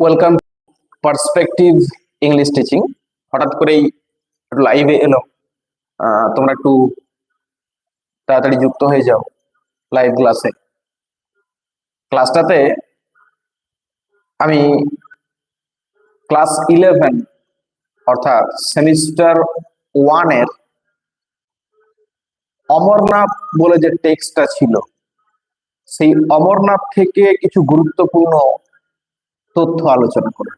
Welcome perspective English teaching হঠাৎ করেই লাইভে এলো। তোমরা একটু তাড়াতাড়ি যুক্ত হয়ে যাও লাইভ ক্লাসে ক্লাসটাতে আমি ক্লাস ইলেভেন অর্থাৎ সেমিস্টার ওয়ানের অমরনাথ বলে যে টেক্সটটা ছিল, সেই অমরনাথ থেকে কিছু গুরুত্বপূর্ণ তথ্য আলোচনা করে।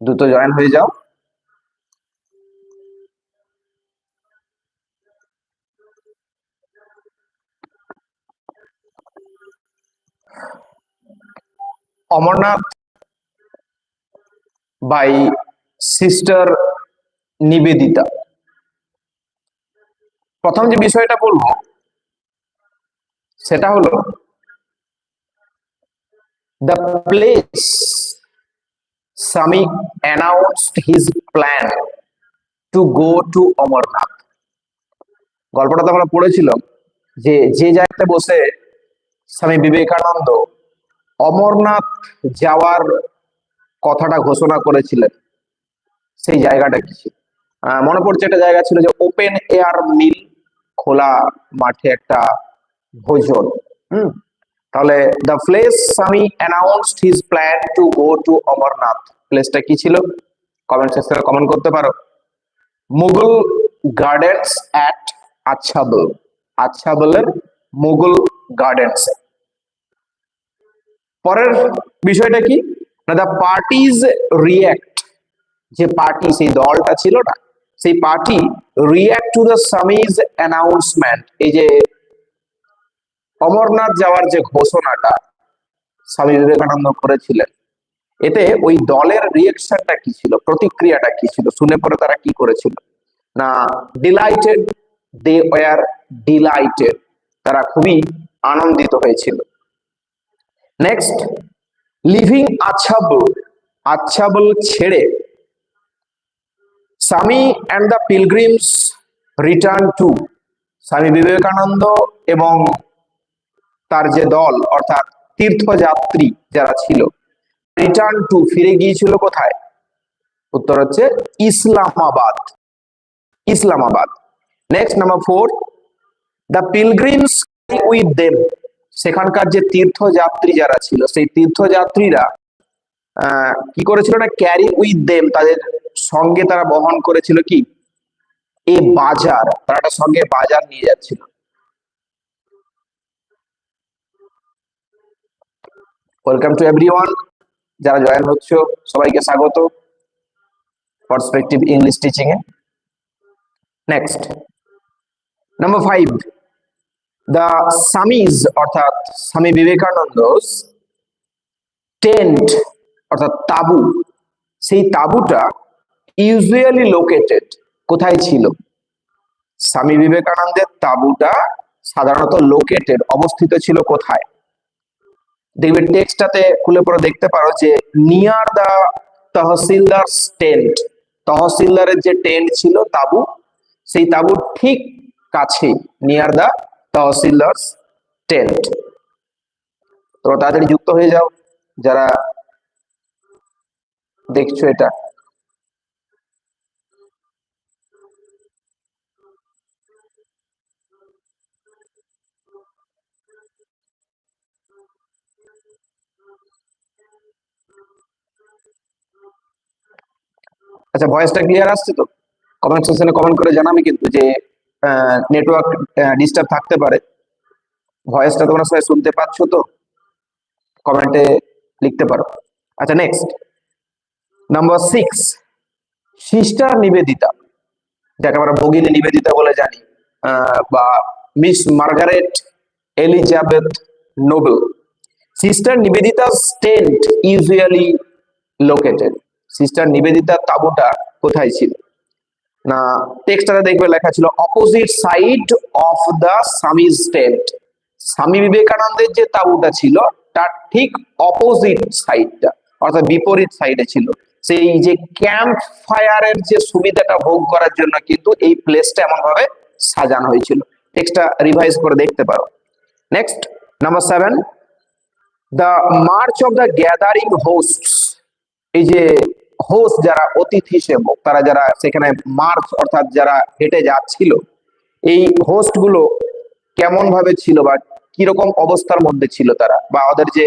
দ্রুত জয়েন হয়ে যাও। Amarnath by sister Nivedita. প্রথম যে বিষয়টা বলব, সেটা হলো the place Sami announced his plan to go to Amarnath. গল্পটা তো আমরা পড়েছিলাম যে যে জায়গাতে বসে স্বামী বিবেকানন্দ অমরনাথ যাওয়ার কথাটা ঘোষণা করেছিলেন। সেই জায়গাটা কি ছিল? মনে পড়ছে একটা জায়গা ছিল যে ওপেন এয়ার মিল খোলা মাঠে একটা ভোজন। হুম? তাহলে the place Swami announced his plan to go to Amarnath প্লেসটা কি ছিল? কমেন্ট সেকশনে কমেন্ট করতে পারো। মুঘল গার্ডেন্স অ্যাট আচ্ছাবল আচ্ছাবলের মুঘল গার্ডেন্স পরের বিষয়টা কি? না দ্য পার্টিজ রিয়াক্ট যে পার্টি সেই দলটা ছিল না, সেই party react to the Swami's announcement এই যে অমরনাথ যাওয়ার যে ঘোষণাটা স্বামী বিবেকানন্দ করেছিলেন, এতে ওই দলের রিয়েকশনটা কি ছিল? প্রতিক্রিয়াটা কি ছিল? শুনে পরে তারা কি করেছিল? না ডিলাইটেড দে ওয়ার ডিলাইটেড তারা খুবই আনন্দিত হয়েছিল। নেক্সট লিভিং আচ্ছাবল আচ্ছাবল ছেড়ে Swami and the pilgrims return to Swami Vivekananda এবং তার যে দল, অর্থাৎ তীর্থযাত্রী যারা ছিল রিটার্ন টু ফিরে গিয়েছিল কোথায়? উত্তর হচ্ছে Islamabad. Islamabad. Next number four the pilgrims with them সেখানকার যে তীর্থযাত্রী যারা ছিল, সেই তীর্থযাত্রীরা কি করেছিল না ক্যারি উইথ দেম তাদের সঙ্গে তারা বহন করেছিল কি? এ বাজার, তারা সঙ্গে বাজার নিয়ে যাচ্ছিল। ওয়েলকাম টু এভরিওয়ান যারা জয়েন হচ্ছে, সবাইকে স্বাগত। Perspective English teaching A. Next number five the Swami's অর্থাৎ স্বামী বিবেকানন্দ টেন্ট অর্থাৎ তাবু, সেই তাবুটা ইউজুয়ালি লোকেটেড কোথায় ছিল? স্বামী বিবেকানন্দের তাবুটা সাধারণত লোকেটেড অবস্থিত ছিল কোথায়? দেখবে টেক্সটটাতে খুলে পরে দেখতে পারো যে নিয়ার দা তহসিলদার টেন্ট তহসিলদারের যে টেন্ট ছিল তাবু, সেই তাবুর ঠিক কাছে নিয়ার দা তহসিলদার টেন্ট তোমরা তাড়াতাড়ি যুক্ত হয়ে যাও, যারা দেখছ এটা। আচ্ছা ভয়েসটা ক্লিয়ার আসছে তো? কমেন্ট সেকশনে কমেন্ট করে জানাবি কিন্তু যে নেটওয়ার্ক ডিস্টার্ব থাকতে পারে। ভয়েসটা তোমরা সবাই শুনতে পাচ্ছ তো? কমেন্টে লিখতে পারো। আচ্ছা next number six sister Nivedita যাকে আমরা ভগিনী নিবেদিতা বলে জানি বা Miss Margaret Elizabeth Noble sister Nivedita tent usually located sister নিবেদিতার তাবুটা কোথায় ছিল? না টেক্সটটা দেখবে লেখা ছিল opposite side of the Swami state Swami বিবেকানন্দের যে তাবুটা ছিল, তার ঠিক অপোজিট সাইডটা অর্থাৎ বিপরীত সাইডে ছিল। সেই যে ক্যাম্প ফায়ারের যে সুবিধাটা ভোগ করার জন্য কিন্তু এই প্লেসটা এমন ভাবে সাজানো হয়েছিল। টেক্সটটা রিভাইজ করে দেখতে পারো। Next number seven the march of the gathering host এই যে হোস্ট যারা অতিথি সেবক তারা যারা সেখানে মার্চ অর্থাৎ যারা হেঁটে যাচ্ছিল, এই হোস্টগুলো কেমন ভাবে ছিল বা কীরকম অবস্থার মধ্যে ছিল তারা? বা ওদের যে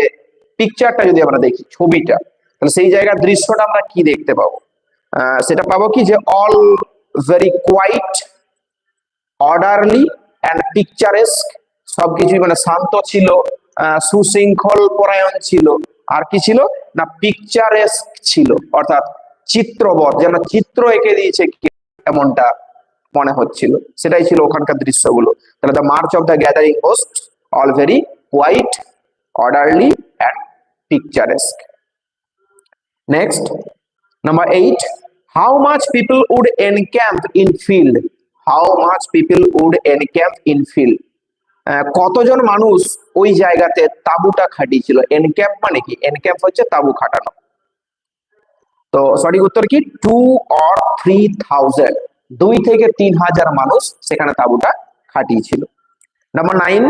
পিকচারটা যদি আমরা দেখি, ছবিটা, তাহলে সেই জায়গার দৃশ্যটা আমরা কি দেখতে পাবো? সেটা পাবো কি যে all very quiet orderly and picturesque সবকিছুই মানে শান্ত ছিল সুশৃঙ্খল পরায়ণ ছিল। আর কি ছিল না পিকচারেস্ক ছিল অর্থাৎ চিত্রবৎ যেন চিত্র এঁকে দিয়েছে এমনটা মনে হচ্ছিল সেটাই ছিল ওখানকার দৃশ্যগুলো তাহলে the march of the gathering host all very quiet orderly and picturesque next number eight, how much people would encamp in field? How much people would encamp in field? কতজন মানুষ ওই জায়গাতে তাঁবুটা খাটিয়েছিল? এনক্যাপ মানে কি? এনক্যাপ হচ্ছে তাঁবু খাটানো। তো সঠিক উত্তর কি? টু অর থ্রি থাউজেন্ড দুই থেকে তিন হাজার মানুষ সেখানে তাঁবুটা খাটিয়েছিল। Number nine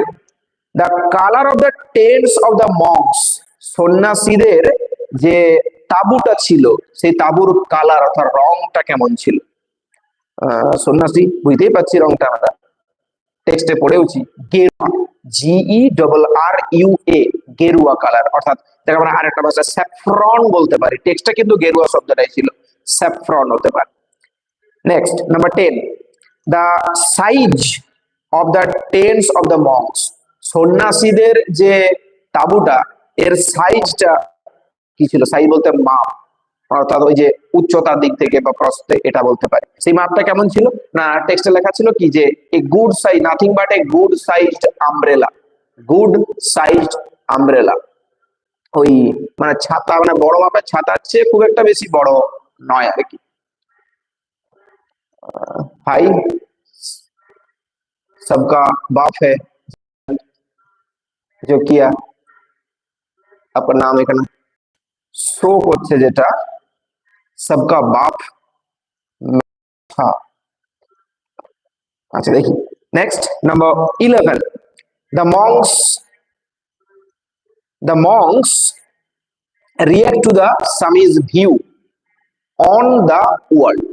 the colour of the tents of the monks সন্ন্যাসীদের যে তাঁবুটা ছিল, সেই তাঁবুর কালার অর্থাৎ রংটা কেমন ছিল? সন্ন্যাসী, বুঝতেই পারছি রংটা আমরা। টেক্সটে পড়েওছি, গেরুয়া G E double R U A গেরুয়া কালার অর্থাৎ যাকে আমরা আরেকটা ভাষা স্যাফরন বলতে পারি। টেক্সটটা কিন্তু গেরুয়া শব্দটাই ছিল স্যাফরন হতে পারে। Next number ten the size of the tents of the monks সন্ন্যাসীদের যে তাঁবুটা, এর সাইজটা কি ছিল? সাইজ বলতে মাপ। অর্থাৎ ওই যে উচ্চতার দিক থেকে বা প্রস্তে এটা বলতে পারি সেই মাপটা কেমন ছিল না টেক্সটে লেখা ছিল কি যে a good size nothing but a good sized umbrella good sized umbrella ওই মানে ছাতা মানে বড় মাপের ছাতার চেয়ে খুব একটা বেশি বড় নয় আর কি ভাই सबका बाप है जो किया আপনার নাম এখানে শো করছে যেটা সবকা বাপ হ্যাঁ আচ্ছা দেখি next number eleven the monks the monks react to the Swami's view on the world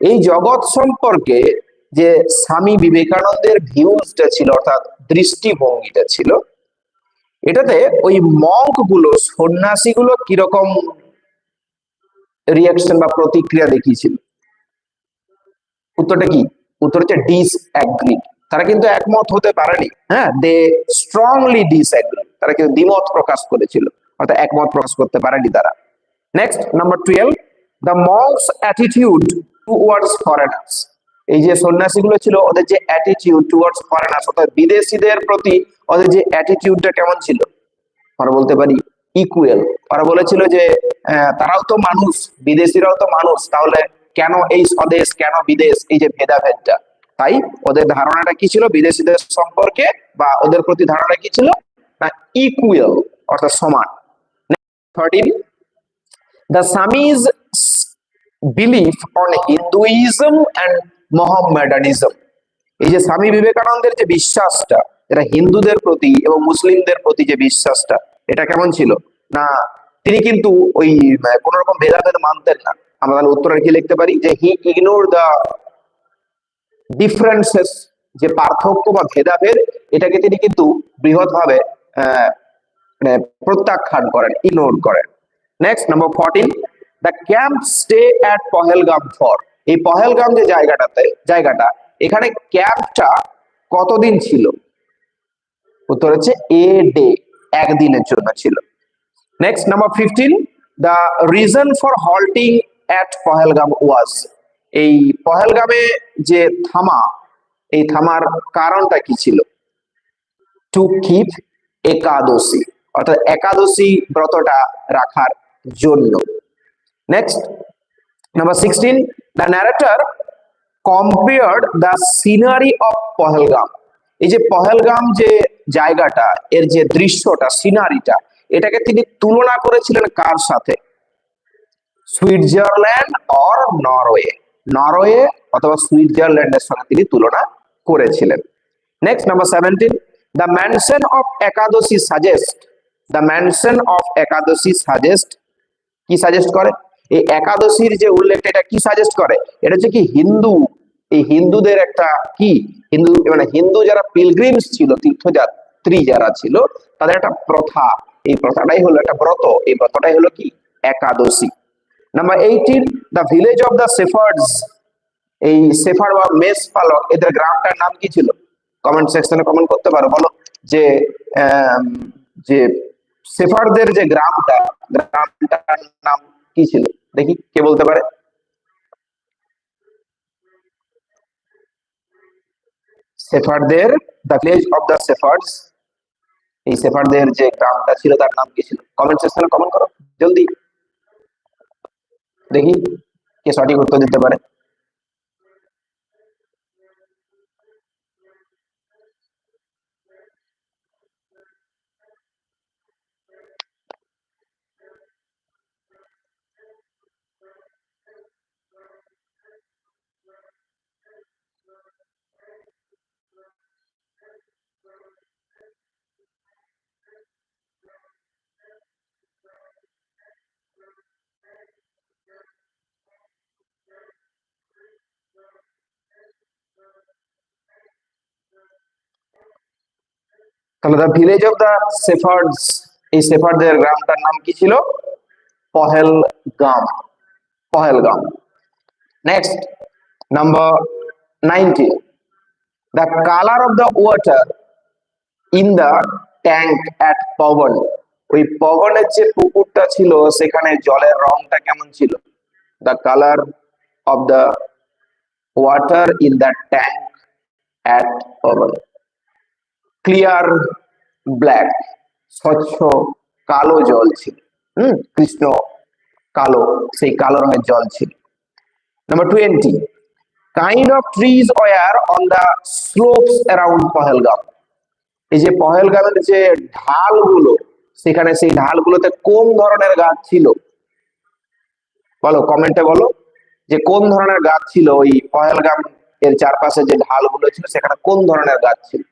এই জগৎ সম্পর্কে যে স্বামী বিবেকানন্দের ভিউজটা ছিল, অর্থাৎ দৃষ্টিভঙ্গিটা ছিল, এটাতে ওই মঙ্কগুলো সন্ন্যাসী গুলো কীরকম রিয়াকশন বা প্রতিক্রিয়া দেখিয়েছিল। উত্তরটা কি? উত্তর হচ্ছে ডিস অ্যাগ্রি তারা কিন্তু একমত হতে পারেনি। হ্যাঁ দে স্ট্রংলি ডিসঅ্যাগ্রি তারা কিন্তু দ্বিমত প্রকাশ করেছিল। অর্থাৎ একমত প্রকাশ করতে পারেনি তারা। Next number twelve the monks attitude towards foreigners এই যে সন্ন্যাসীগুলো ছিল, ওদের যে অ্যাটিটিউড টুয়ার্ডস ফরেনার্স অর্থাৎ বিদেশিদের প্রতি ওদের যে অ্যাটিটিউডটা কেমন ছিল? আমরা বলতে পারি ইকুয়াল ওরা বলেছিল যে তারাও তো মানুষ, বিদেশিরাও তো মানুষ, তাহলে কেন এই স্বদেশ, কেন বিদেশ, এই যে ভেদাভেদটা? তাই ওদের ধারণাটা কি ছিল? বিদেশিদের সম্পর্কে বা ওদের প্রতি ধারণা কি ছিল? না ইকুয়াল অর্থাৎ সমান। The Samis belief on Hinduism and Mohammedanism এই যে স্বামী বিবেকানন্দের যে বিশ্বাসটা, এটা হিন্দুদের প্রতি এবং মুসলিমদের প্রতি যে বিশ্বাসটা, এটা কেমন ছিল? না তিনি কিন্তু ওই কোন রকম ভেদাভেদ মানতেন না। আমরা তাহলে উত্তরে কি লিখতে পারি? যে হি ইগনোর দ্য ডিফারেন্সেস যে পার্থক্য বা ভেদাভেদ, এটাকে তিনি কিন্তু বৃহৎ ভাবে মানে প্রত্যাখ্যান করেন ইগনোর করেন। Next number fourteen the camp stay at Pahalgam for এই পহেলগাম যে জায়গাটাতে, জায়গাটা, এখানে ক্যাম্পটা কতদিন ছিল? উত্তর হচ্ছে এ ডে একদিনের জন্য ছিল। Next number fifteen the reason for halting at Pahalgam was এই পহেলগামে যে থামা এই থামার কারণটা কি ছিল? টু কিপ একাদশী অর্থাৎ একাদশী ব্রতটা রাখার জন্য। Next number sixteen the narrator compared the scenery of Pahalgam এই যে পহেলগাম যে জায়গাটা, এর যে দৃশ্যটা সিনারিটা এটাকে তিনি তুলনা করেছিলেন কার সাথে? Switzerland or Norway? নরওয়ে অথবা সুইজারল্যান্ডের সঙ্গে তিনি তুলনা করেছিলেন। Next number seventeen the mention of Ekadashi suggest the mention of Ekadashi suggest কি সাজেস্ট করে? এই একাদশীর যে উল্লেখ, এটা কি সাজেস্ট করে? এটা হচ্ছে কি হিন্দু, এই হিন্দুদের একটা কি? হিন্দু মানে হিন্দু যারা পিলগ্রিমস ছিল, তীর্থযাত্রী যারা ছিল, তাদের একটা প্রথা এই প্রথাটাই হলো একটা ব্রত। এই ব্রতটাই হলো কি? Ekadashi. Number eighteen the village of the shepherds এই সেফার বা মেস পালক, এদের গ্রামটার নাম কি ছিল? কমেন্ট সেকশনে কমেন্ট করতে পারো। বলো যে যে সেফারদের যে গ্রামটা, গ্রামটার নাম কি ছিল? দেখি কে বলতে পারে। সেফারদের the village of the shepherds এই সেফারদের যে গ্রামটা ছিল তার নাম কি ছিল? কমেন্ট সেকশনে কমেন্ট করো, জলদি। দেখি কে সঠিক উত্তর দিতে পারে। তাহলে the village of the shepherds এই সেফারদের গ্রামটার নাম কি ছিল? Pahalgam Pahalgam. Next number ninety the colour of the water in the tank at Pawan ওই পবনের যে পুকুরটা ছিল, সেখানে জলের রংটা কেমন ছিল? The colour of the water in the tank at Pawan clear black স্বচ্ছ কালো জল ছিল। হম, কৃষ্ণ কালো, সেই কালো রঙের জল ছিল। Number twenty kind of trees were on the slopes around Pahalgam এই যে পহেলগামের যে ঢালগুলো, সেখানে সেই ঢালগুলোতে কোন ধরনের গাছ ছিল? বলো কমেন্টে বলো, যে কোন ধরনের গাছ ছিল ওই পহেলগাম এর চারপাশে যে ঢালগুলো ছিল, সেখানে কোন ধরনের গাছ ছিল?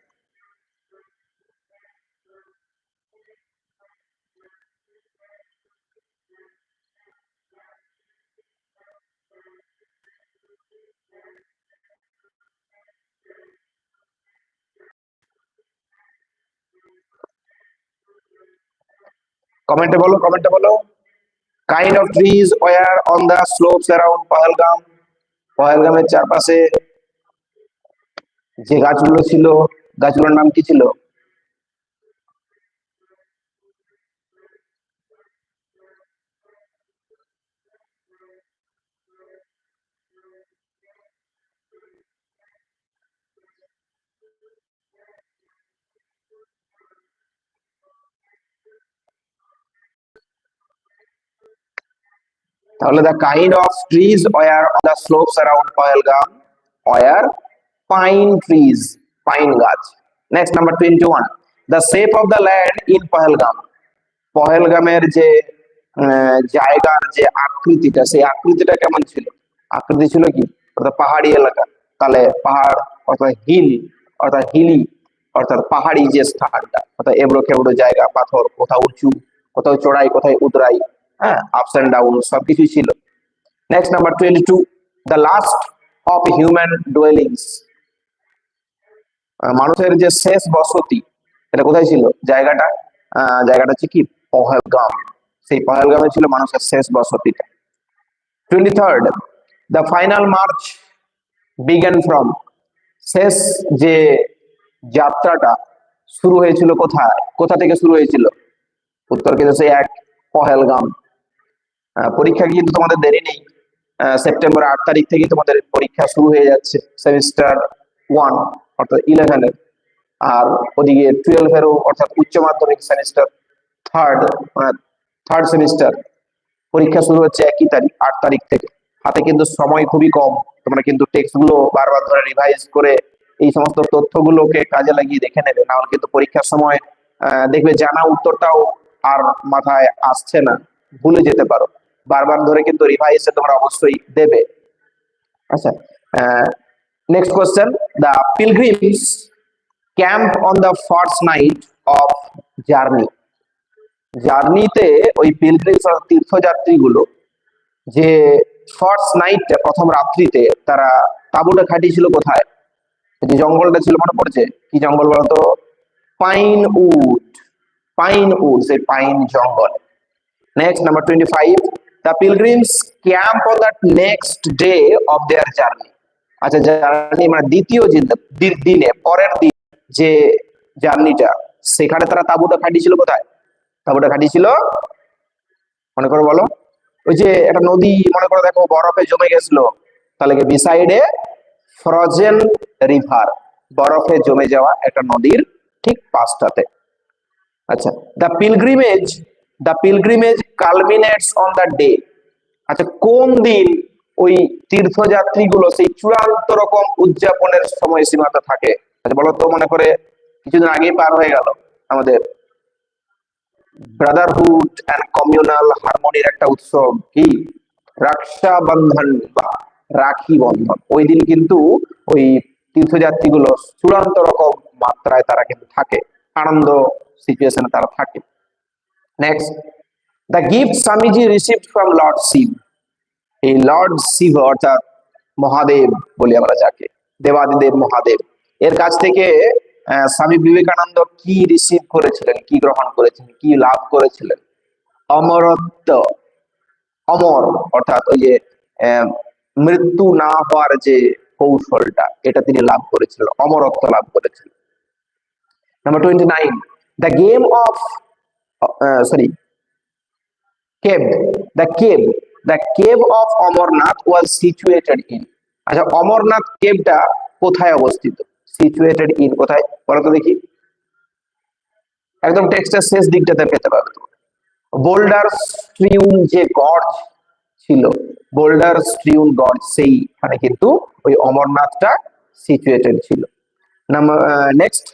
কমেন্টে বলো কমেন্টে বলো। Kind of trees were on the slopes around Pahalgam পহেলগামের চারপাশে যে গাছগুলো ছিল, গাছগুলোর নাম কি ছিল? তাহলে the kind of trees were on the slopes around Pahalgam were pine trees pine গাছ next number twenty one the shape of the land in Pahalgam পহেলগামের যে আহ, জায়গার যে আকৃতিটা সেই আকৃতিটা কেমন ছিল? আকৃতি ছিল কি? অর্থাৎ পাহাড়ি এলাকা। তাহলে পাহাড় অর্থাৎ হিল অর্থাৎ হিলি অর্থাৎ পাহাড়ি যে স্থানটা অর্থাৎ এবড়ো খেবড়ো জায়গা পাথর কোথাও উঁচু কোথাও চড়াই কোথায় উতরাই আপস অ্যান্ড ডাউন সবকিছুই ছিল। Next number twenty two the last of human dwellings মানুষের যে শেষ বসতি, এটা কোথায় ছিল? জায়গাটা জায়গাটা হচ্ছে কি? পহেলগাম। সেই পহেলগামে ছিল মানুষের শেষ বসতিটা। Twenty third the final march বিজ্ঞান ফ্রম শেষ যে যাত্রাটা শুরু হয়েছিল কোথায়? কোথা থেকে শুরু হয়েছিল? উত্তর কিন্তু সেই এক পহেলগাম। পরীক্ষা কিন্তু তোমাদের দেরি নেই। সেপ্টেম্বর আট তারিখ থেকে তোমাদের পরীক্ষা শুরু হয়ে যাচ্ছে সেমিস্টার ওয়ান অর্থাৎ ইলেভেনের আর ওদিকে টুয়েলভেরও অর্থাৎ উচ্চ মাধ্যমিক সেমিস্টার থার্ড থার্ড সেমিস্টার পরীক্ষা শুরু হচ্ছে একই তারিখ, আট তারিখ থেকে। হাতে কিন্তু সময় খুবই কম। তোমরা কিন্তু টেক্সটগুলো বারবার ধরে রিভাইজ করে এই সমস্ত তথ্যগুলোকে কাজে লাগিয়ে দেখে নেবে। নাহলে কিন্তু পরীক্ষার সময় দেখবে জানা উত্তরটাও আর মাথায় আসছে না। ভুলে যেতে পারো। বারবার ধরে কিন্তু রিভাইসে তোমরা অবশ্যই দেবে। আচ্ছা next question the pilgrims camp on the first night of journey জার্নিতে ওই পিলগ্রিমস তীর্থযাত্রীগুলো যে ফার্স্ট নাইট প্রথম রাত্রিতে তারা তাঁবুটা খাটিয়েছিল কোথায়? যে জঙ্গলটা ছিল মনে পড়ছে? কি জঙ্গল বলতো? পাইন উড পাইন উড সেই পাইন জঙ্গল। Next number twenty five the pilgrims camp on the next day of their journey আচ্ছা জার্নি মানে দ্বিতীয় যে- দিনে, পরের দিন যে জার্নিটা সেখানে তারা তাঁবুটা খাটিয়েছিল কোথায়? তাঁবুটা খাটিয়েছিল, মনে করো বলো, ওই যে একটা নদী, মনে করো দেখো বরফে জমে গেছিল, তাহলে কি বিসাইডে ফ্রোজেন রিভার, বরফে জমে যাওয়া একটা নদীর ঠিক পাশটাতে। আচ্ছা the pilgrimage the pilgrimage culminates on the day আচ্ছা কোন দিন ওই তীর্থযাত্রীগুলো সেই চূড়ান্ত রকম উদযাপনের সময়সীমাতে থাকে? আচ্ছা বলো তো, মনে করে কিছুদিন আগেই পার হয়ে গেল আমাদের ব্রাদারহুড অ্যান্ড কমিউনাল হারমোনির একটা উৎসব, কি? রক্ষাবন্ধন বা রাখি বন্ধন। ওই দিন কিন্তু ওই তীর্থযাত্রীগুলো চূড়ান্ত রকম মাত্রায় তারা কিন্তু থাকে। আনন্দ সিচুয়েশনে তারা থাকে। Next the gift Swamiji receive from lord Shiva এই লর্ড শিব অর্থাৎ মহাদেব বলি আমরা যাকে, দেবাদিদেব মহাদেব। এর কাছ থেকে স্বামী বিবেকানন্দ কি রিসিভ করেছিলেন, কি গ্রহণ করেছিলেন, কি লাভ করেছিলেন? অমরত্ব। অমর, অর্থাৎ ওই যে মৃত্যু না হওয়ার যে কৌশলটা, এটা তিনি লাভ করেছিলেন, অমরত্ব লাভ করেছিলেন। Number twenty nine the game of sorry cave the cave the cave of Amarnath was situated in আচ্ছা অমরনাথ কেভটা কোথায় অবস্থিত? সিচুয়েটেড ইন কোথায়? বলো তো দেখি। একদম টেক্সটের শেষ দিকটাতে পেতে পারবে বোল্ডার স্ট্রিউন যে গর্জ ছিল, বোল্ডার স্ট্রিউন গর্জ সেইখানে কিন্তু ওই অমরনাথটা সিচুয়েটেড ছিল। Next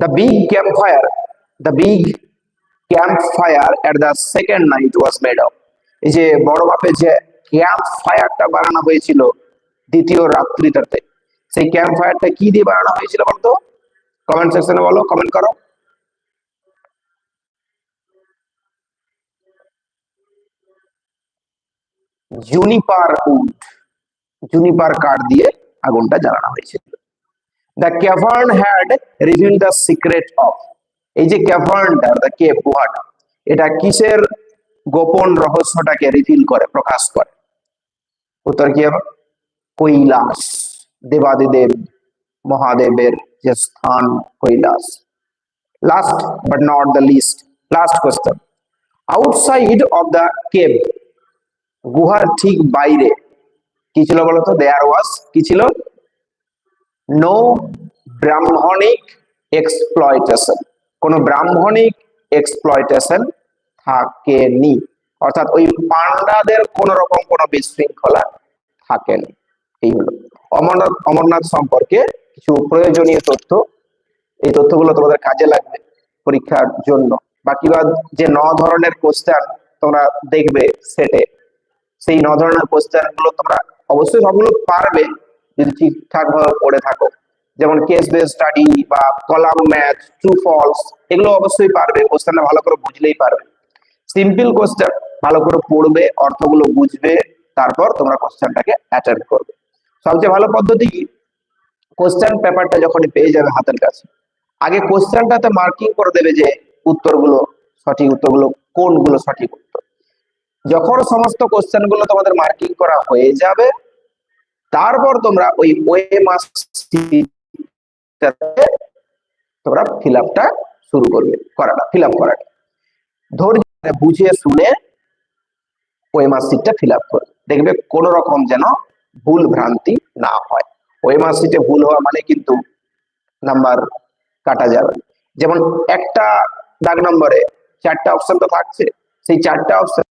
the big campfire, the big fire at the second night was made of এই যে বড় মাপের যে ক্যাম্প ফায়ারটা বানানো হয়েছিল দ্বিতীয় রাত্রিটাতে, সেই ক্যাম্প ফায়ারটা কি দিয়ে বানানো হয়েছিল বলতো? কমেন্ট সেকশনে বলো কমেন্ট করো। জুনিপার উড জুনিপার কাঠ দিয়ে আগুনটা জ্বালানো হয়েছিল। The cavern had reveal the secret of এই যে ক্যাভার্নটা দ্য কেভ গুহাটা এটা কিসের গোপন রহস্যটাকে রিভিল করে, প্রকাশ করে? উত্তর কি হবে? কৈলাস, দেবাদিদেব, মহাদেবের যে স্থান Kailash. Last but not the least last question outside of the cave গুহার ঠিক বাইরে কি ছিল বলতো? দেয়ার ওয়াজ কি ছিল? নো ব্রাহ্মণিক এক্সপ্লয়টেশন কোন ব্রাহ্মণিক এক্সপ্লয়টেশন থাকেনি। অর্থাৎ ওই পান্ডাদের কোন রকম কোন বিশৃঙ্খলা থাকেনি। এই হলো। অমরনাথ অমরনাথ সম্পর্কে কিছু প্রয়োজনীয় তথ্য। এই তথ্যগুলো তোমাদের কাজে লাগবে পরীক্ষার জন্য। বাকি বাদ যে ন ধরনের কোশ্চেন তোমরা দেখবে সেটে সেই ন ধরনের কোশ্চেনগুলো তোমরা অবশ্যই সবগুলো পারবে। যদি ঠিকঠাক ভাবে পড়ে থাকো। যেমন কেস বেস স্টাডি বা কলাম ম্যাথ ট্রু ফলস এগুলো অবশ্যই পারবে। কোশ্চেনটা ভালো করে বুঝলেই পারবে। সিম্পল কোশ্চেন ভালো করে পড়বে, অর্থগুলো বুঝবে, তারপর তোমরা কোশ্চেনটাকে অ্যাটেন্ড করবে। সবচেয়ে ভালো পদ্ধতি কি কোশ্চেন পেপারটা যখন পেয়ে যাবে হাতের কাছে, আগে কোশ্চেনটাতে মার্কিং করে দেবে যে উত্তরগুলো সঠিক উত্তরগুলো, কোনগুলো সঠিক উত্তর। যখন সমস্ত কোশ্চেনগুলো তোমাদের মার্কিং করা হয়ে যাবে, তারপর তোমরা ওই ওয়ে মাস তোমরা ফিল শুরু করবে, করাটা ফিল আপ করাটা। ধৈর্য বুঝে শুনে ওই ফিল করবে। দেখবে কোন রকম যেন ভুল ভ্রান্তি না হয়। ওই মার্কশিটে ভুল হওয়া মানে কিন্তু নাম্বার কাটা যাবে। যেমন একটা দাগ নম্বরে চারটা অপশন তো থাকছে, সেই চারটা অপশন